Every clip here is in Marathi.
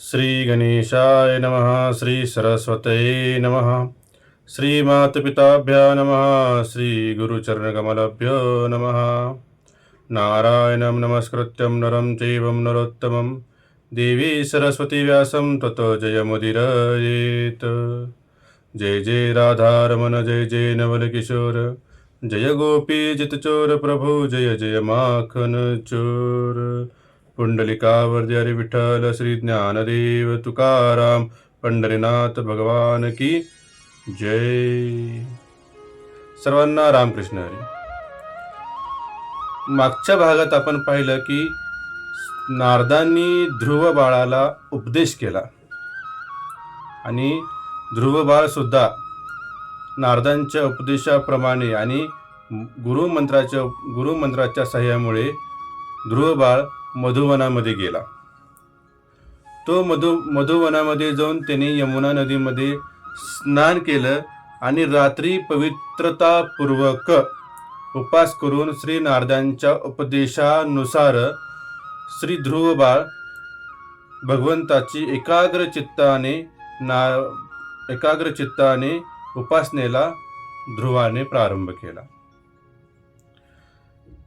श्रीगणेशाय नमः श्रीसरस्वतये नमः श्रीमातपिताभ्या नमः श्रीगुरुचरणकमलभ्यो नमः। नारायणं नमस्कृत्यं नरं चैवं नरोत्तमं देवी सरस्वतीव्यासं ततो जयमुदिरयेत्। जय जय राधारमण जय जय नवलकिशोर जय गोपी जितचोर जय जय माखन चोर पुंडलिकावर हरी विठ्ठल श्री ज्ञानदेव तुकाराम पंढरीनाथ भगवान की जय. सर्वांना रामकृष्ण हरी. मागच्या भागात आपण पाहिलं की नारदांनी ध्रुव बाळाला उपदेश केला. आणि ध्रुव बाळ सुद्धा नारदांच्या उपदेशाप्रमाणे आणि गुरुमंत्राच्या गुरुमंत्राच्या सहाय्यामुळे ध्रुव बाळ मधुवनामध्ये गेला. तो मधु मधुवनामध्ये जाऊन त्याने यमुना नदीमध्ये स्नान केलं आणि रात्री पवित्रतापूर्वक उपास करून श्री नारदांच्या उपदेशानुसार श्री ध्रुव बाळ भगवंताची एकाग्र चित्ताने ना एकाग्र चित्ताने उपासनेला ध्रुवाने प्रारंभ केला.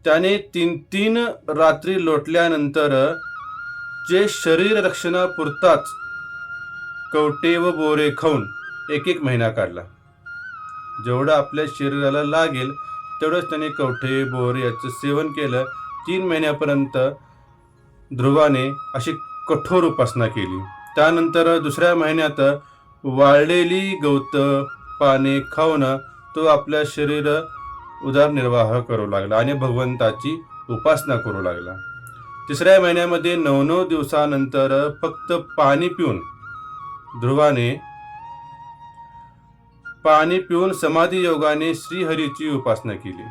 त्याने तीन तीन रात्री लोटल्यानंतर जे शरीर रक्षणापुरताच कवटे व बोरे खाऊन एक एक महिना काढला. जेवढं आपल्या शरीराला लागेल तेवढंच त्याने कवठे बोरे याचं सेवन केलं. तीन महिन्यापर्यंत ध्रुवाने अशी कठोर उपासना केली. त्यानंतर दुसऱ्या महिन्यात वाळलेली गवत पाने खाऊन तो आपल्या शरीर उदरनिर्वाह करू लागला आणि भगवंताची उपासना करू लागला. तिसऱ्या महिन्यामध्ये नऊ नऊ दिवसानंतर फक्त पाणी पिऊन ध्रुवाने पाणी पिऊन समाधी योगाने श्रीहरीची उपासना केली.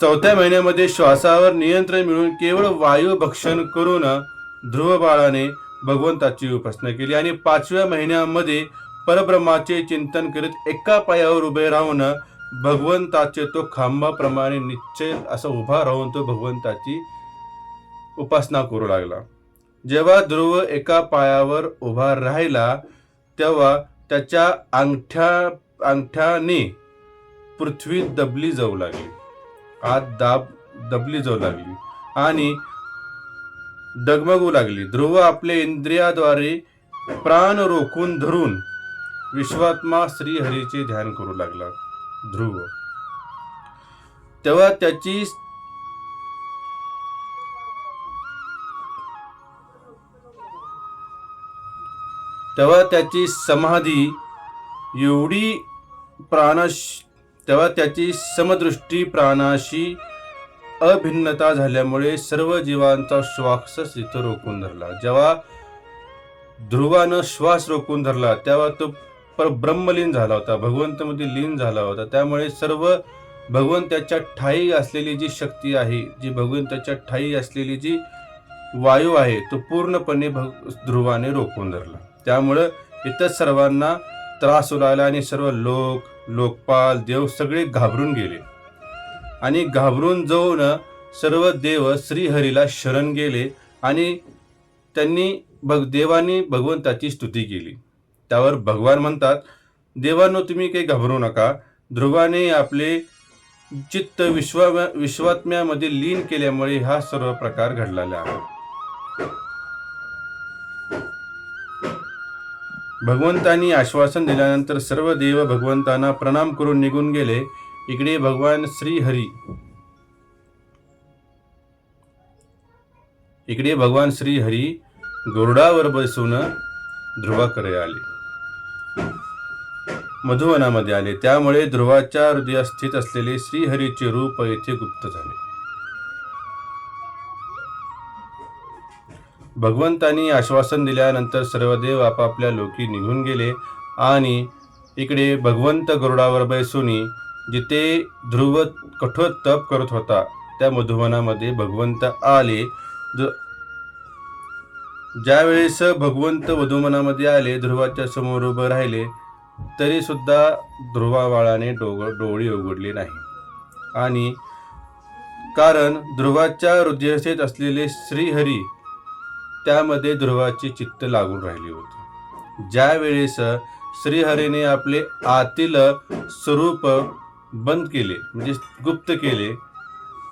चौथ्या महिन्यामध्ये श्वासावर नियंत्रण मिळून केवळ वायू भक्षण करून ध्रुव बाळाने भगवंताची उपासना केली आणि पाचव्या महिन्यामध्ये परब्रह्माचे चिंतन करीत एका पायावर उभे राहून भगवंताचे तो खांबाप्रमाणे निश्चय असा उभा राहून तो भगवंताची उपासना करू लागला. जेव्हा ध्रुव एका पायावर उभा राहिला तेव्हा त्याच्या अंगठ्या अंगठ्याने पृथ्वी दबली जाऊ लागली. आत दाब दबली जाऊ लागली आणि डगमगू लागली. ध्रुव आपले इंद्रियाद्वारे प्राण रोखून धरून विश्वात्मा श्रीहरीचे ध्यान करू लागला. ध्रुव. तेव्हा त्याची तेव्हा त्याची समाधी एवढी प्राणाश तेव्हा त्याची समदृष्टी प्राणाशी अभिन्नता झाल्यामुळे सर्व जीवांचा श्वास तिथं रोखून धरला. जेव्हा ध्रुवानं श्वास रोखून धरला तेव्हा तो पर ब्रह्मलीन झाला होता भगवंतमध्ये लीन झाला होता. त्यामुळे सर्व भगवंताच्या ठाई असलेली जी शक्ती आहे जी भगवंताच्या ठाई असलेली जी वायू आहे तो पूर्णपणे भग ध्रुवाने रोखून धरला. त्यामुळं इतर सर्वांना त्रास होऊ आणि सर्व लोक लोकपाल देव सगळे घाबरून गेले. आणि घाबरून जाऊन सर्व देव श्रीहरीला शरण गेले आणि त्यांनी भग देवानी भगवंताची स्तुती केली. त्यावर भगवान म्हणतात देवांनो तुम्ही काही घाबरू नका. ध्रुवाने आपले चित्त विश्वा विश्वात्म्यामध्ये लीन केल्यामुळे हा सर्व प्रकार घडलेला आहे. भगवंतांनी आश्वासन दिल्यानंतर सर्व देव भगवंतांना प्रणाम करून निघून गेले. इकडे भगवान श्रीहरी इकडे भगवान श्रीहरी गरुडावर बसून ध्रुवाकडे आले. मधुवनामध्ये आले. त्यामुळे ध्रुवाच्या हृदयात स्थित असलेले श्रीहरीचे रूप येथे गुप्त झाले. भगवंतांनी आश्वासन दिल्यानंतर सर्व देव आपापल्या लोकी निघून गेले आणि इकडे भगवंत गरुडावर बैसूनी जिथे ध्रुव कठोर तप करत होता त्या मधुवनामध्ये भगवंत आले. ज्यावेळेस भगवंत वधुमनामध्ये आले ध्रुवाच्या समोर उभं राहिले तरी सुद्धा ध्रुवाबाळाने डोग डोळी उघडली नाही. आणि कारण ध्रुवाच्या हृदयस्थेत असलेले श्रीहरी त्यामध्ये ध्रुवाची चित्त लागून राहिली होती. ज्या वेळेस श्रीहरीने आपले आतील स्वरूप बंद केले म्हणजे गुप्त केले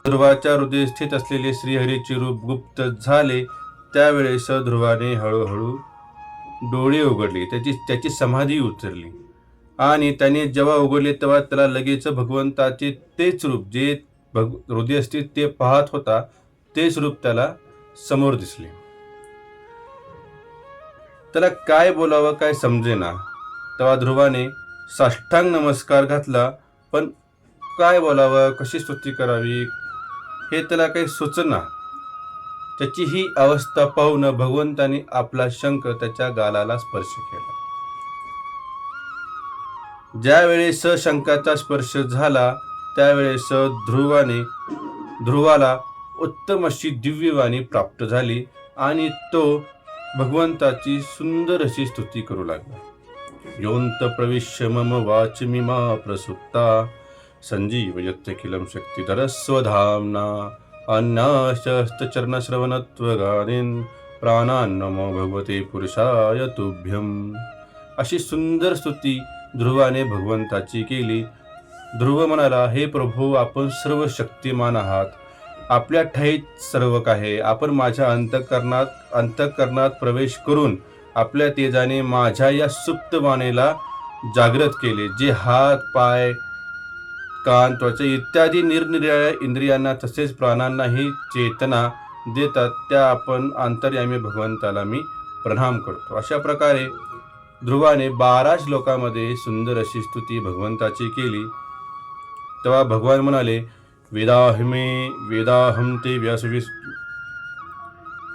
ध्रुवाच्या हृदयस्थित असलेले श्रीहरीचे रूप गुप्त झाले त्यावेळेस ध्रुवाने हळूहळू डोळे उघडले. त्याची त्याची समाधी उतरली. आणि त्याने जेव्हा उघडले तेव्हा त्याला लगेच भगवंताचे तेच रूप जे भग हृदयस्थित ते पाहत होता तेच रूप त्याला समोर दिसले. त्याला काय बोलावं काय समजेना. तेव्हा ध्रुवाने साष्टांग नमस्कार घातला पण काय बोलावं कशी स्तुती करावी हे त्याला काही सुचना. त्याची ही अवस्था पाहून भगवंताने आपला शंख त्याच्या गालाला स्पर्श केला. ज्यावेळेस शंखाचा स्पर्श झाला त्यावेळेस ध्रुवाने ध्रुवाला उत्तम अशी दिव्यवाणी प्राप्त झाली आणि तो भगवंताची सुंदर अशी स्तुती करू लागला. योंत प्रविश्य मम वाचमिमा प्रसुप्ता स्वधामना शक्तिधरस्वधाम्ना अन्नाशस्तचरणश्रवणत्वगानिन् प्राणान्नमो भगवते पुरुषाय तुभ्यम। अशी सुंदर स्तुती ध्रुवाने भगवंताची केली. ध्रुव म्हणाला हे प्रभू आपण सर्व शक्तिमान आहात. आपल्या ठाईत सर्व काही आपण माझ्या अंतकरणात अंतकरणात प्रवेश करून आपल्या तेजाने माझ्या या सुप्त वाणीला जागृत केले. जे हात पाय कान त्वचा इत्यादी निरनिराळ्या इंद्रियांना तसेच प्राणांनाही चेतना देतात. त्या आपण अंतर्यामी भगवंताला मी प्रणाम करतो. अशा प्रकारे ध्रुवाने बारा श्लोकामध्ये सुंदर अशी स्तुती भगवंताची केली. तेव्हा भगवान म्हणाले वेदाहमे वेदाहम ते व्यासविस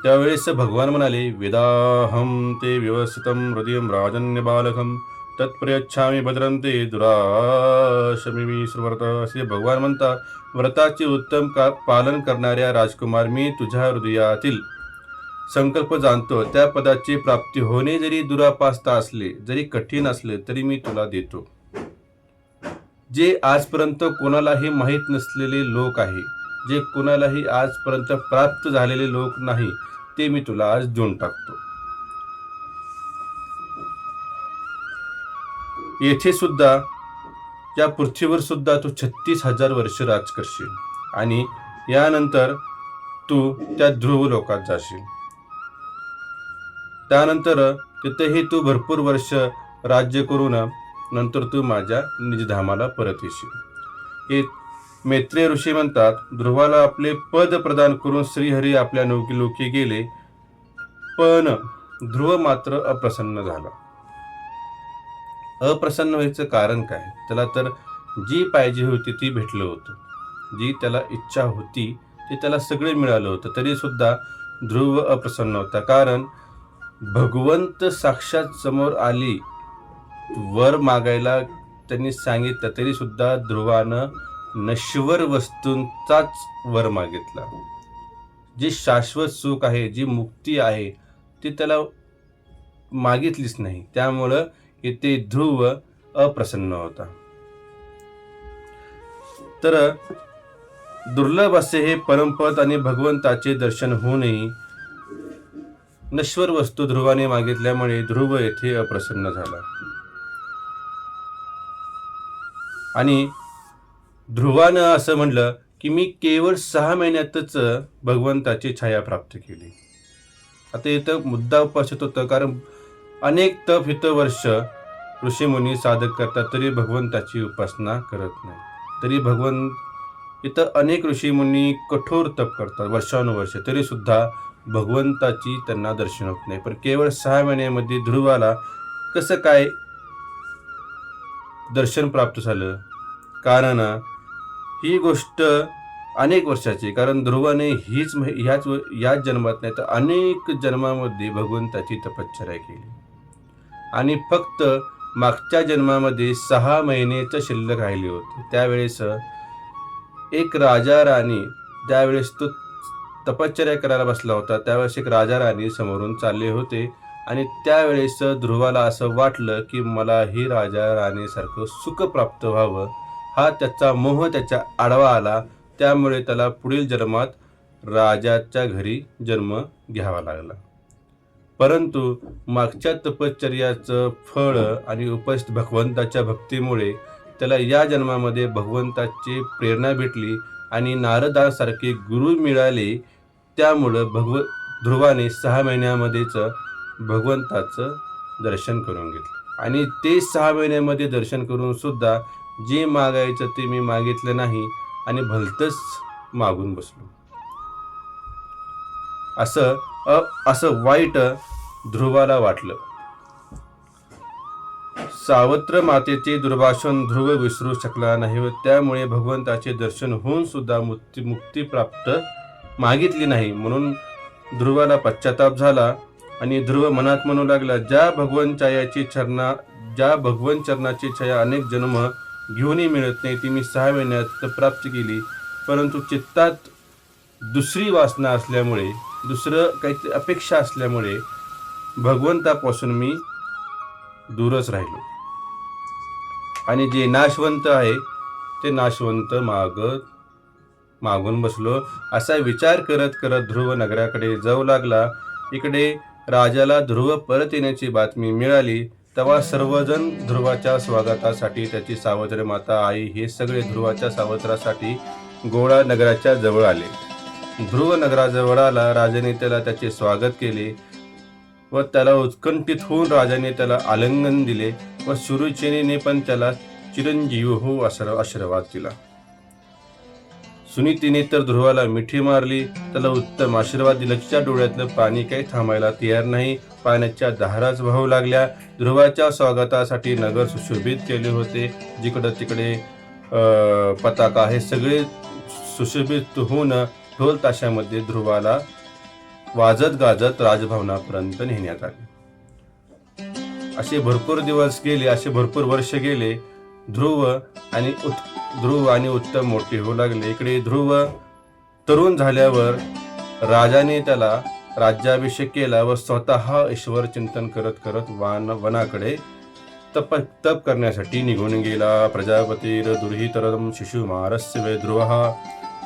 त्यावेळेस भगवान म्हणाले वेदाहम ते व्यवस्थितम हृदय राजन्य बालकम तत्प्रयच्छामी भद्रं ते दुराशमी श्रवर्त असे भगवान म्हणतात व्रताचे उत्तम का पालन करणाऱ्या राजकुमार मी तुझ्या हृदयातील संकल्प जाणतो. त्या पदाची प्राप्ती होणे जरी दुरापास्ता असले जरी कठीण असले तरी मी तुला देतो. जे आजपर्यंत कोणालाही माहीत नसलेले लोक आहे जे कोणालाही आजपर्यंत प्राप्त झालेले लोक नाही ते मी तुला आज देऊन टाकतो. येथे सुद्धा या पृथ्वीवर सुद्धा तू छत्तीस हजार वर्ष राज करशील आणि यानंतर तू त्या ध्रुव लोकात जाशील. त्यानंतर तिथेही तू भरपूर वर्ष राज्य करून नंतर तू माझ्या निजधामाला परत येशील. हे मैत्रेय ऋषी म्हणतात ध्रुवाला आपले पद प्रदान करून श्रीहरी आपल्या नौकी लोकी गेले पण ध्रुव मात्र अप्रसन्न झाला. अप्रसन्न व्हायचं कारण काय? त्याला तर जी पाहिजे होती ती भेटलं होतं. जी त्याला इच्छा होती ते त्याला सगळे मिळालं होतं. तरीसुद्धा ध्रुव अप्रसन्न होता. कारण भगवंत साक्षात समोर आली वर मागायला त्यांनी सांगितलं तरीसुद्धा ध्रुवानं नश्वर वस्तूंचाच वर मागितला. जी शाश्वत सुख आहे जी मुक्ती आहे ती त्याला मागितलीच नाही. त्यामुळं येथे ध्रुव अप्रसन्न होता. तर दुर्लभ असे हे परमपद आणि भगवंताचे दर्शन होऊनही नश्वर वस्तू ध्रुवाने मागितल्यामुळे ध्रुव येथे अप्रसन्न झाला. आणि ध्रुवानं असं म्हणलं की मी केवळ सहा महिन्यातच भगवंताची छाया प्राप्त केली. आता इथं मुद्दा उपस्थित होतं कारण अनेक तप हित वर्ष ऋषीमुनी साधक करतात तरी भगवंताची उपासना करत नाही. तरी भगवंत इथं अनेक ऋषीमुनी कठोर तप करतात वर्षानुवर्ष. तरीसुद्धा भगवंताची त्यांना दर्शन होत नाही. पण केवळ सहा महिन्यामध्ये ध्रुवाला कसं काय दर्शन प्राप्त झालं? कारण ही गोष्ट अनेक वर्षाची कारण ध्रुवाने हीच मह- ह्याच व- याच जन्मात नाही तर अनेक जन्मामध्ये भगवंताची तपश्चर्या केली. आणि फक्त मागच्या जन्मामध्ये सहा महिनेच शिल्लक राहिले होते. त्यावेळेस एक राजा राणी त्यावेळेस तो तपश्चर्या करायला बसला होता. त्यावेळेस एक राजा राणी समोरून चालले होते आणि त्यावेळेस ध्रुवाला असं वाटलं की मला ही राजा राणीसारखं सुख प्राप्त व्हावं. हा त्याचा मोह त्याच्या आडवा आला. त्यामुळे त्याला पुढील जन्मात राजाच्या घरी जन्म घ्यावा लागला. परंतु मागच्या तपश्चर्याचं फळ आणि उपस्थित भगवंताच्या भक्तीमुळे त्याला या जन्मामध्ये भगवंताची प्रेरणा भेटली आणि नारदासारखे गुरु मिळाले त्यामुळं भगव ध्रुवाने सहा महिन्यामध्येच भगवंताचं दर्शन करून घेतलं. आणि ते सहा महिन्यामध्ये दर्शन करून सुद्धा जे मागायचं ते मी मागितलं नाही आणि भलतंच मागून बसलो. असं अ असं वाईट ध्रुवाला वाटलं. सावत्र मातेचे दुर्भाषण ध्रुव विसरू शकला नाही व त्यामुळे भगवंताचे दर्शन होऊन सुद्धा मुक्ती मुक्ती प्राप्त मागितली नाही. म्हणून ध्रुवाला पश्चाताप झाला आणि ध्रुव मनात म्हणू लागला ज्या भगवन छायाची चरणा ज्या भगवन चरणाची छाया अनेक जन्म घेऊनही मिळत नाही ती मी सहा महिन्यात प्राप्त केली. परंतु चित्तात दुसरी वासना असल्यामुळे दुसरं काहीतरी अपेक्षा असल्यामुळे भगवंतापासून मी दूरच राहिलो. आणि जे नाशवंत आहे ते नाशवंत माग मागून बसलो. असा विचार करत करत ध्रुव नगराकडे जाऊ लागला. इकडे राजाला ध्रुव परत येण्याची बातमी मिळाली. तेव्हा सर्वजण ध्रुवाच्या स्वागतासाठी त्याची सावत्र माता आई हे सगळे ध्रुवाच्या सावत्रासाठी गोळा नगराच्या जवळ आले. ध्रुव नगराजवळ आला राजाने त्याला त्याचे स्वागत केले व त्याला उत्कंठित होऊन राजाने त्याला आलिंगन दिले व सुरुचिनीने पण त्याला चिरंजीव हो असा आशीर्वाद दिला. सुनीतीने तर ध्रुवाला मिठी मारली त्याला उत्तम आशीर्वाद दिला. तिच्या डोळ्यातलं पाणी काही थांबायला तयार नाही. पाण्याच्या धाराच वाहू लागल्या. ध्रुवाच्या स्वागतासाठी नगर सुशोभित केले होते. जिकडं तिकडे पताका हे सगळे सुशोभित होऊन ढोल ताशामध्ये ध्रुवाला वाजत गाजत राजभवनापर्यंत नेण्यात आले. असे भरपूर दिवस गेले असे भरपूर वर्ष गेले ध्रुव आणि उत् ध्रुव आणि उत्तम मोठे होऊ लागले. इकडे ध्रुव तरुण झाल्यावर राजाने त्याला राज्याभिषेक केला व स्वतः ईश्वर चिंतन करत करत वान वनाकडे तप तप करण्यासाठी निघून गेला. प्रजापतीर दुर्हितरम शिशुमारस्य वे ध्रुव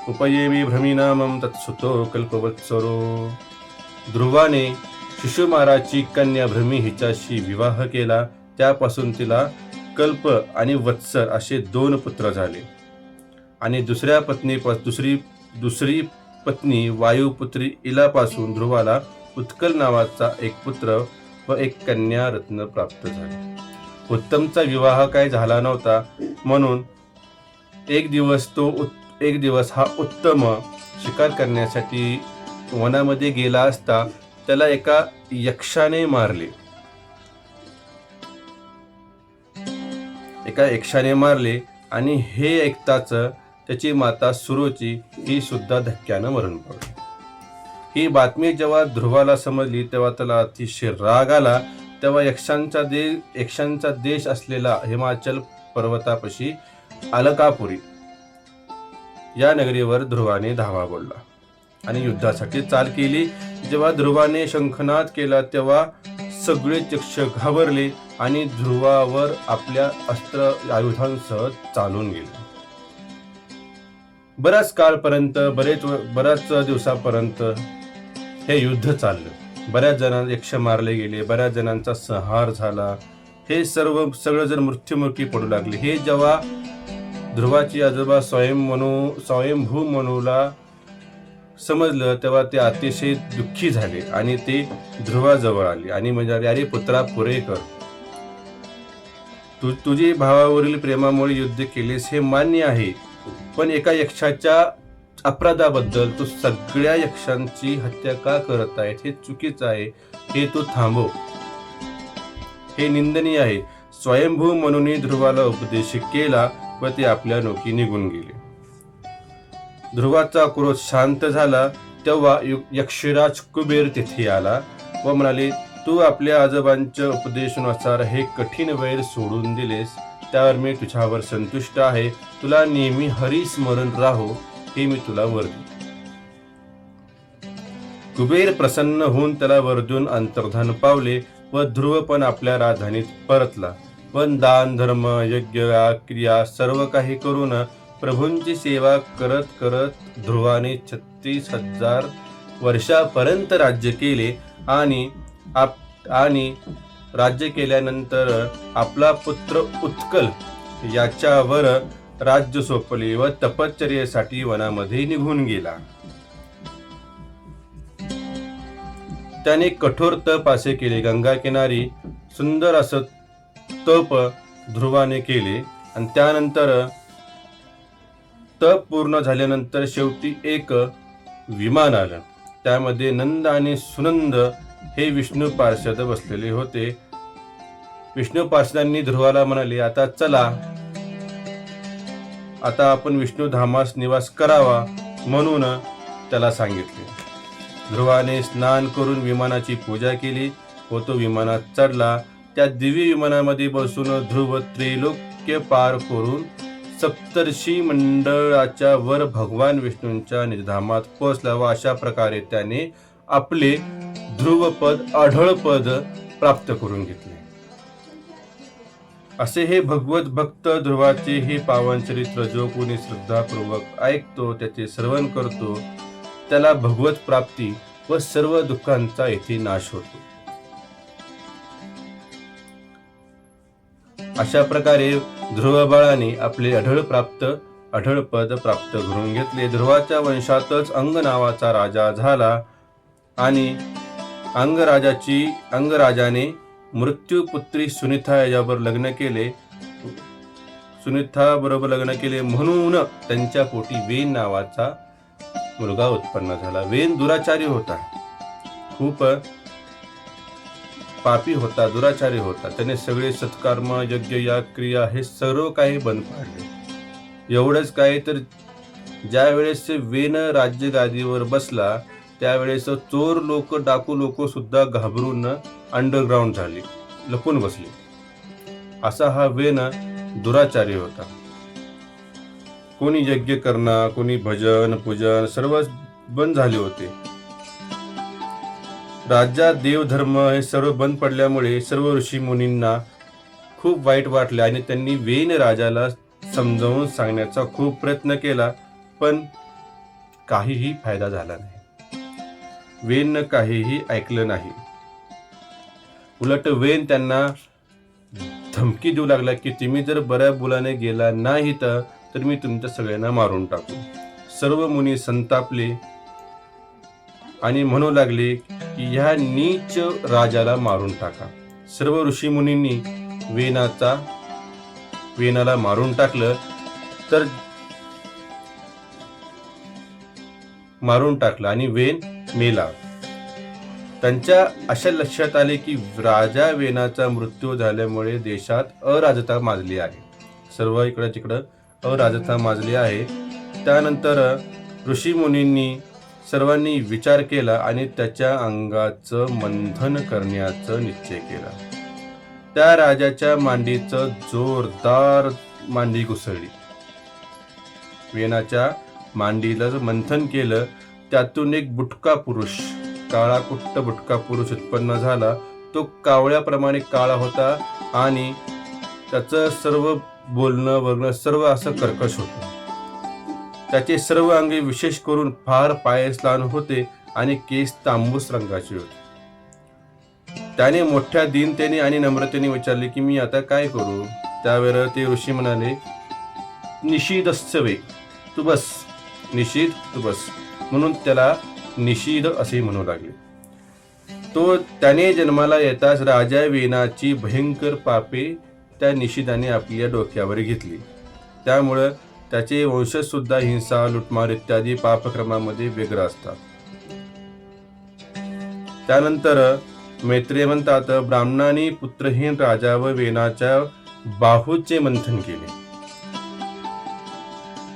उपयेमी भ्रमीनामं तत्सुतो कल्पवत्सरो। ध्रुवाने शिशुमाराची कन्या भ्रमी हिच्याशी विवाह केला त्यापासून तिला कल्प आणि वत्सर असे दोन पुत्र झाले. आणि दुसऱ्या पत्नी दुसरी दुसरी पत्नी वायुपुत्री इलापासून ध्रुवाला उत्कल नावाचा एक पुत्र व एक कन्या रत्न प्राप्त झाले. उत्तमचा विवाह काय झाला नव्हता म्हणून एक दिवस तो उत- एक दिवस हा उत्तम शिकार करण्यासाठी वनामध्ये गेला असता त्याला एका यक्षाने मारले. एका यक्षाने मारले आणि हे ऐकताच त्याची माता सुरोची ही सुद्धा धक्क्यानं मरण पडली ही बातमी जेव्हा ध्रुवाला समजली तेव्हा त्याला अतिशय राग आला. तेव्हा यक्षांचा दे यक्षांचा देश असलेला हिमाचल पर्वतापाशी अलकापुरी या नगरीवर ध्रुवाने धावा बोलला आणि युद्धासाठी चाल केली. जेव्हा ध्रुवाने शंखनाद केला तेव्हा सगळे चक्ष घाबरले आणि ध्रुवावर आपल्या अस्त्र आयुधांसह चालून गेले. बऱ्याच काळपर्यंत बरेच बऱ्याच दिवसापर्यंत हे युद्ध चाललं. बऱ्याच जणांना यक्ष मारले गेले बऱ्याच जणांचा संहार झाला. हे सर्व सगळेजण मृत्युमुखी पडू लागले हे जेव्हा ध्रुवाची आजोबा स्वयं मनू स्वयंभू मनूला समजलं तेव्हा ते अतिशय दुःखी झाले आणि ते ध्रुवाजवळ आले आणि म्हणजे अरे पुत्रा पुरे कर. तू तुझी भावावरील प्रेमामुळे युद्ध केलेस हे मान्य आहे. पण एका यक्षाच्या अपराधाबद्दल तू सगळ्या यक्षांची हत्या का करत आहे हे चुकीचं आहे. हे तू थांबव. हे निंदनीय आहे. स्वयंभू म्हणून ध्रुवाला उपदेश केला. व ते आपल्या नोकी निघून गेले. ध्रुवाचा क्रोध शांत झाला तेव्हा यक्षराज कुबेर तिथे आला व म्हणाले तू आपल्या आजोबांच्या उपदेशानुसार हे कठीण वैर सोडून दिलेस. त्यावर मी तुझ्यावर संतुष्ट आहे. तुला नेहमी हरिस्मरण राहो हे मी तुला वर कुबेर प्रसन्न होऊन त्याला वर अंतर्धान पावले व ध्रुव पण आपल्या राजधानीत परतला. पण दान धर्म यज्ञ क्रिया सर्व काही करून प्रभूंची सेवा करत करत ध्रुवाने छत्तीस हजार वर्षापर्यंत राज्य केले आणि आप आणि राज्य केल्यानंतर आपला पुत्र उत्कल याच्यावर राज्य सोपले व तपश्चर्येसाठी वनामध्ये निघून गेला. त्याने कठोर तप असे केले. गंगा किनारी सुंदर असं तप ध्रुवाने केले आणि त्यानंतर तप पूर्ण झाल्यानंतर शेवटी एक विमान आलं. त्यामध्ये नंद आणि सुनंद हे विष्णू पार्षद बसलेले होते. विष्णू पार्षदांनी ध्रुवाला म्हणाले आता चला. आता आपण विष्णू धामास निवास करावा म्हणून त्याला सांगितले. ध्रुवाने स्नान करून विमानाची पूजा केली व तो विमानात चढला. त्या दिव्य विमानामध्ये बसून ध्रुव त्रैलोक्य पार करून सप्तर्षी मंडळाच्या वर भगवान विष्णूंच्या निधामात पोहोचला व अशा प्रकारे त्याने आपले ध्रुवपद आढळपद प्राप्त करून घेतले. असे हे भगवत भक्त ध्रुवाचे हे पावन चरित्र जो कोणी श्रद्धापूर्वक ऐकतो त्याचे श्रवण करतो त्याला भगवत प्राप्ती व सर्व दुःखांचा येथे नाश होतो. अशा प्रकारे ध्रुव बाळाने आपले अढळ प्राप्त अढळ पद प्राप्त करून घेतले. ध्रुवाच्या वंशातच अंग नावाचा राजा झाला आणि अंगराजाची अंगराजाने मृत्यूपुत्री सुनीता याच्यावर लग्न केले. सुनीता बरोबर लग्न केले. म्हणून त्यांच्या पोटी वेन नावाचा मुलगा उत्पन्न झाला. वेन दुराचारी होता. खूप पापी होता दुराचारी होता. त्याने सगळे सत्कर्म यज्ञ या क्रिया हे सर्व काही बंद पाडले. एवढंच काय तर ज्या वेळेस वेन राज्य गादीवर बसला त्यावेळेस चोर लोक डाकू लोक सुद्धा घाबरून अंडरग्राऊंड झाले लपून बसले. असा हा वेन दुराचारी होता. कोणी यज्ञ करणं कोणी भजन पूजन सर्व बंद झाले होते. राज्यात देवधर्म हे सर्व बंद पडल्यामुळे सर्व ऋषी मुनींना खूप वाईट वाटले आणि त्यांनी वेन राजाला समजावून सांगण्याचा खूप प्रयत्न केला पण काहीही फायदा झाला नाही. वेननं काहीही ऐकलं नाही. उलट वेन त्यांना धमकी देऊ लागला की तुम्ही जर बऱ्या बोलाने गेला नाही तर तर मी तुमच्या सगळ्यांना मारून टाकू. सर्व मुनी संतापले. आणि म्हणू लागले की ह्या नीच राजाला मारून टाका. सर्व ऋषी मुनींनी वेनाचा वेनाला मारून टाकलं तर मारून टाकलं आणि वेन मेला. त्यांच्या अशा लक्षात आले की राजा वेनाचा मृत्यू झाल्यामुळे देशात अराजता माजली आहे. सर्व इकडं तिकडं अराजता माजली आहे. त्यानंतर ऋषी मुनींनी सर्वांनी विचार केला आणि त्याच्या अंगाचं मंथन करण्याचं निश्चय केला. त्या राजाच्या मांडीचं जोरदार मांडी घुसळली वेनाच्या मांडीला मंथन केलं त्यातून एक बुटका पुरुष काळा कुट्ट बुटका पुरुष उत्पन्न झाला. तो कावळ्याप्रमाणे काळा होता आणि त्याचं सर्व बोलणं बघणं सर्व असं कर्कश होतं. त्याचे सर्व अंगे विशेष करून फार पायस्लान होते आणि केस तांबूस रंगाचे होते. त्याने मोठ्या दीनतेने आणि नम्रतेने विचारले की मी आता काय करू? त्यावेळेला ते ऋषी म्हणाले निषीदस्यवे तू बस निषीद तू बस. म्हणून त्याला निषीद असे म्हणू लागले. तो त्याने जन्माला येताच राजा वेनाची भयंकर पापे त्या निषिदाने आपल्या डोक्यावर घेतली. त्यामुळं त्याचे वंशज सुद्धा हिंसा लुटमार इत्यादी पापक्रमामध्ये वेगळं असतात. त्यानंतर मैत्रे म्हणतात ब्राह्मणांनी पुत्रहीन राजा व वेनाच्या बाहूचे मंथन केले.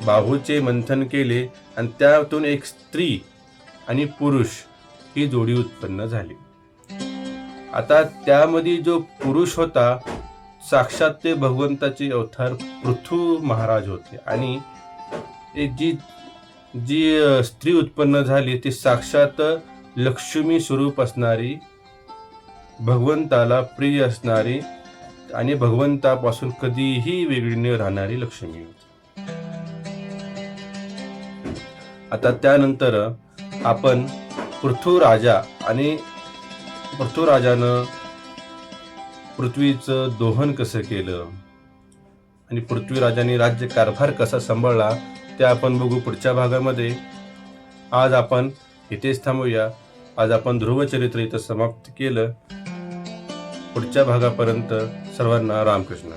बाहूचे मंथन केले आणि त्यातून एक स्त्री आणि पुरुष ही जोडी उत्पन्न झाली. आता त्यामध्ये जो पुरुष होता साक्षात ते भगवंताचे अवतार पृथ्वी महाराज होते. आणि एक जी जी स्त्री उत्पन्न झाली ती साक्षात लक्ष्मी स्वरूप असणारी भगवंताला प्रिय असणारी आणि भगवंतापासून कधीही वेगळी न राहणारी लक्ष्मी होती. आता त्यानंतर आपण पृथ्वीराजा आणि पृथ्वीराजानं पृथ्वीचं दोहन कसं केलं? आणि पृथ्वीराजाने राज्य कारभार कसा सांभाळला ते आपण बघू पुढच्या भागामध्ये. आज आपण इथेच थांबूया. आज आपण ध्रुवचरित्र इथं समाप्त केलं. पुढच्या भागापर्यंत सर्वांना रामकृष्ण